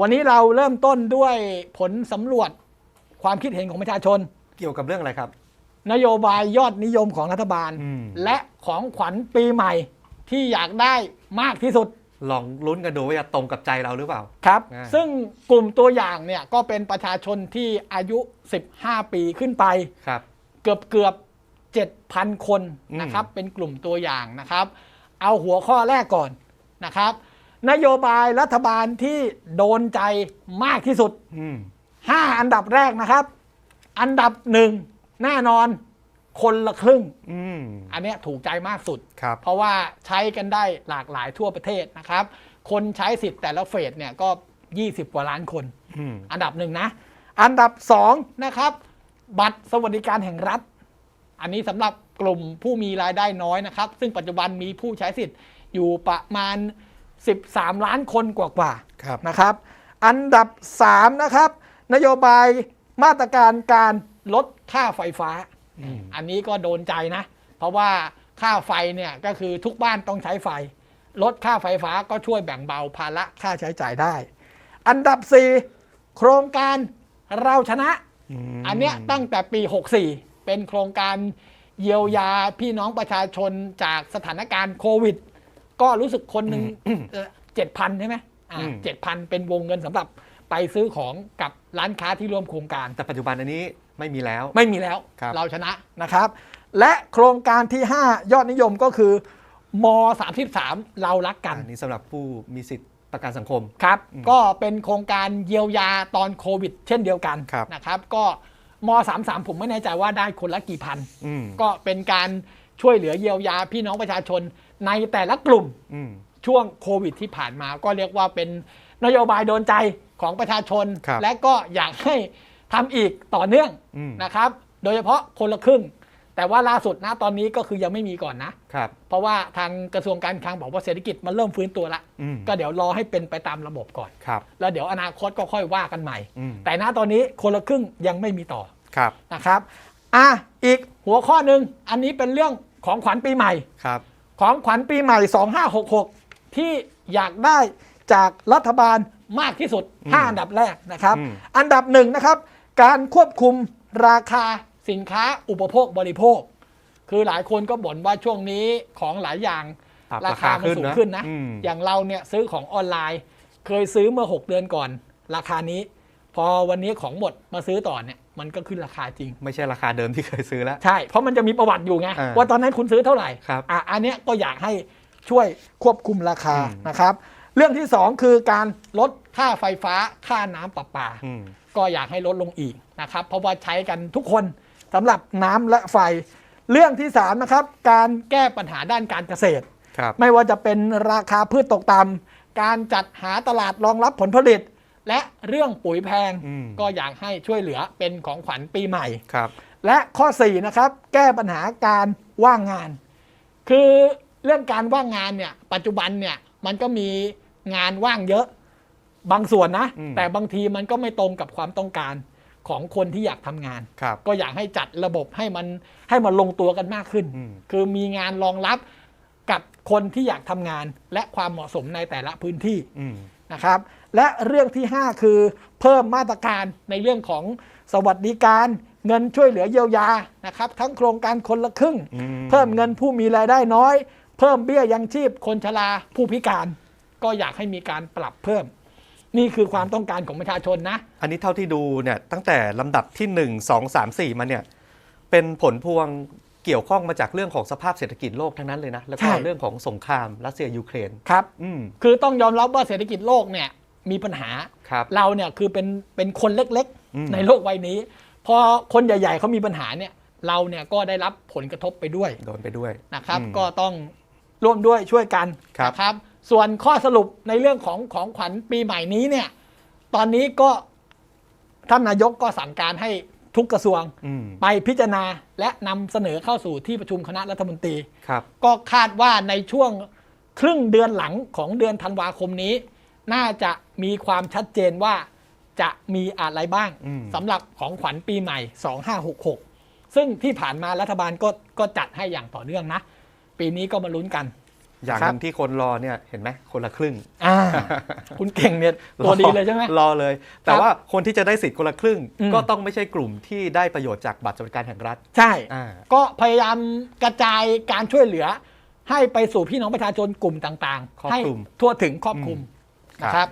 วันนี้เราเริ่มต้นด้วยผลสำรวจความคิดเห็นของประชาชน เกี่ยวกับเรื่องอะไรครับ นโยบายยอดนิยมของรัฐบาล อืม และของขวัญปีใหม่ที่อยากได้มากที่สุดลองลุ้นกันดูว่าจะตรงกับใจเราหรือเปล่า ครับ อ่า ซึ่งกลุ่มตัวอย่างเนี่ยก็เป็นประชาชนที่อายุ 15 ปีขึ้นไป ครับ เกือบเกือบ7,000 คนอืมนะครับ เป็นกลุ่มตัวอย่างนะครับ เอาหัวข้อแรกก่อนนะครับ นโยบายรัฐบาลที่โดนใจมากที่สุดอืม5อันดับแรกนะครับ อันดับหนึ่งแน่นอนคนละครึ่งอืมอันเนี้ยถูกใจมากสุดครับเพราะว่าใช้กันได้หลากหลายทั่วประเทศนะครับ คนใช้สิทธิ์แต่ละเฟสเนี่ยก็ 20 กว่าล้านคนอืมอันดับหนึ่งนะ อันดับสองนะครับ บัตรสวัสดิการแห่งรัฐ อันนี้สำหรับกลุ่มผู้มีรายได้น้อยนะครับ ซึ่งปัจจุบันมีผู้ใช้สิทธิ์อยู่ประมาณ 13 ล้านคนกว่าๆครับนะครับ อันดับ 3 นะครับ นโยบายมาตรการการลดค่าไฟฟ้าอืมอันนี้ก็โดนใจนะ เพราะว่าค่าไฟเนี่ยก็คือทุกบ้านต้องใช้ไฟ ลดค่าไฟฟ้าก็ช่วยแบ่งเบาภาระค่าใช้จ่ายได้ อันดับ 4 โครงการเราชนะมอันเนี้ยตั้งแต่ปี 64 เป็นโครงการเยียวยาพี่น้องประชาชนจากสถานการณ์โควิด ก็รู้สึกคนหนึ่งเจ็ดพันใช่ไหมเจ็ดพันเป็นวงเงินสำหรับไปซื้อของกับร้านค้าที่ร่วมโครงการ แต่ปัจจุบันอันนี้ไม่มีแล้ว ไม่มีแล้วครับเราชนะนะครับ และโครงการที่ 5 ยอดนิยมก็คือม33 เรารักกัน อันนี้สำหรับผู้มีสิทธิ์ประกันสังคมครับอืมก็เป็นโครงการเยียวยาตอนโควิด เช่นเดียวกันครับนะครับ ก็ม33 ผมไม่แน่ใจว่าได้คนละกี่พันอืมก็เป็นการช่วยเหลือเยียวยาพี่น้องประชาชน ในแต่ละกลุ่มอืมช่วงโควิดที่ผ่านมาก็เรียกว่าเป็นนโยบายโดนใจของประชาชนครับและก็อยากให้ทำอีกต่อเนื่องอืมนะครับ โดยเฉพาะคนละครึ่ง แต่ว่าล่าสุดนะตอนนี้ก็คือยังไม่มีก่อนนะครับเพราะว่าทางกระทรวงการคลังบอกว่าเศรษฐกิจมันเริ่มฟื้นตัวละอืมก็เดี๋ยวรอให้เป็นไปตามระบบก่อนครับแล้วเดี๋ยวอนาคตก็ค่อยว่ากันใหม่อืมแต่ณตอนนี้คนละครึ่งยังไม่มีต่อครับนะครับอะอีกหัวข้อหนึ่งอันนี้เป็นเรื่องของขวัญปีใหม่ครับ ของขวัญปีใหม่ 2566 ที่อยากได้จากรัฐบาลมากที่สุด 5 อันดับแรกนะครับอืมอันดับหนึ่งนะครับ การควบคุมราคาสินค้าอุปโภคบริโภค คือหลายคนก็บ่นว่าช่วงนี้ของหลายอย่างปรับราคามันสูงขึ้นนะอืมอย่างเราเนี่ยซื้อของออนไลน์ เคยซื้อเมื่อ 6 เดือนก่อน ราคานี้ พอวันนี้ของหมดมาซื้อต่อเนี่ย มันก็ขึ้นราคาจริง ไม่ใช่ราคาเดิมที่เคยซื้อแล้ว ใช่ เพราะมันจะมีประวัติอยู่ไงอ่าว่าตอนนั้นคุณซื้อเท่าไหร่ครับอะอันเนี้ยก็อยากให้ช่วยควบคุมราคาอืมนะครับ เรื่องที่สองคือการลดค่าไฟฟ้าค่าน้ำประปาอืมก็อยากให้ลดลงอีกนะครับ เพราะว่าใช้กันทุกคนสำหรับน้ำและไฟ เรื่องที่สามนะครับการแก้ปัญหาด้านการเกษตรครับไม่ว่าจะเป็นราคาพืชตกต่ำการจัดหาตลาดรองรับผลผลิต และเรื่องปุ๋ยแพงอืมก็อยากให้ช่วยเหลือเป็นของขวัญปีใหม่ครับ และข้อ4นะครับแก้ปัญหาการว่างงาน คือเรื่องการว่างงานเนี่ยปัจจุบันเนี่ยมันก็มีงานว่างเยอะบางส่วนนะอืมแต่บางทีมันก็ไม่ตรงกับความต้องการของคนที่อยากทำงานครับก็อยากให้จัดระบบให้มันให้มันลงตัวกันมากขึ้นอืมคือมีงานรองรับกับคนที่อยากทำงานและความเหมาะสมในแต่ละพื้นที่อืม นะครับ และเรื่องที่ 5 คือเพิ่มมาตรการในเรื่องของสวัสดิการเงินช่วยเหลือเยียวยานะครับ ทั้งโครงการคนละครึ่งอืมเพิ่มเงินผู้มีรายได้น้อย เพิ่มเบี้ยยังชีพคนชราผู้พิการ ก็อยากให้มีการปรับเพิ่ม นี่คือความต้องการของประชาชนนะ อันนี้เท่าที่ดูเนี่ยตั้งแต่ลำดับที่ 1 2 3 4 มาเนี่ยเป็นผลพวง เกี่ยวข้องมาจากเรื่องของสภาพเศรษฐกิจโลกทั้งนั้นเลยนะ แล้วก็ใช่ เรื่องของสงครามรัสเซียยูเครน ครับ อืมคือต้องยอมรับว่าเศรษฐกิจโลกเนี่ยมีปัญหา ครับ เราเนี่ยคือเป็นเป็นคนเล็กอืม ๆ ในโลกใบนี้ พอคนใหญ่ ๆเขามีปัญหาเนี่ยเราเนี่ยก็ได้รับผลกระทบไปด้วยโดนไปด้วยนะครับ อืม ก็ต้องร่วมด้วยช่วยกันครับ นะครับ ส่วนข้อสรุปในเรื่องของของขวัญปีใหม่นี้เนี่ย ตอนนี้ก็ท่านนายกก็สั่งการให้ ทุกกระทรวงอืมไปพิจารณาและนำเสนอเข้าสู่ที่ประชุมคณะรัฐมนตรีครับ ก็คาดว่าในช่วงครึ่งเดือนหลังของเดือนธันวาคมนี้ น่าจะมีความชัดเจนว่าจะมีอะไรบ้างอืมสำหรับของขวัญปีใหม่ 2566 ซึ่งที่ผ่านมารัฐบาลก็ก็จัดให้อย่างต่อเนื่องนะ ปีนี้ก็มาลุ้นกัน อย่างครัหบนึ่งที่คนรอเนี่ยเห็นไหมคนละครึ่งอ่าคุณเก่งเนี่ยตัวดีเลยใช่ไหมรอเลย แต่ครับว่าคนที่จะได้สิทธิ์คนละครึ่งอืมก็ต้องไม่ใช่กลุ่มที่ได้ประโยชน์จากบัตรสวัสดิการแห่งรัฐ ใช่อ่าก็พยายามกระจายการช่วยเหลือ ให้ไปสู่พี่น้องประชาชนกลุ่มต่างครอบๆให้คลุมทั่วถึงครอบคลุมครับนะครับ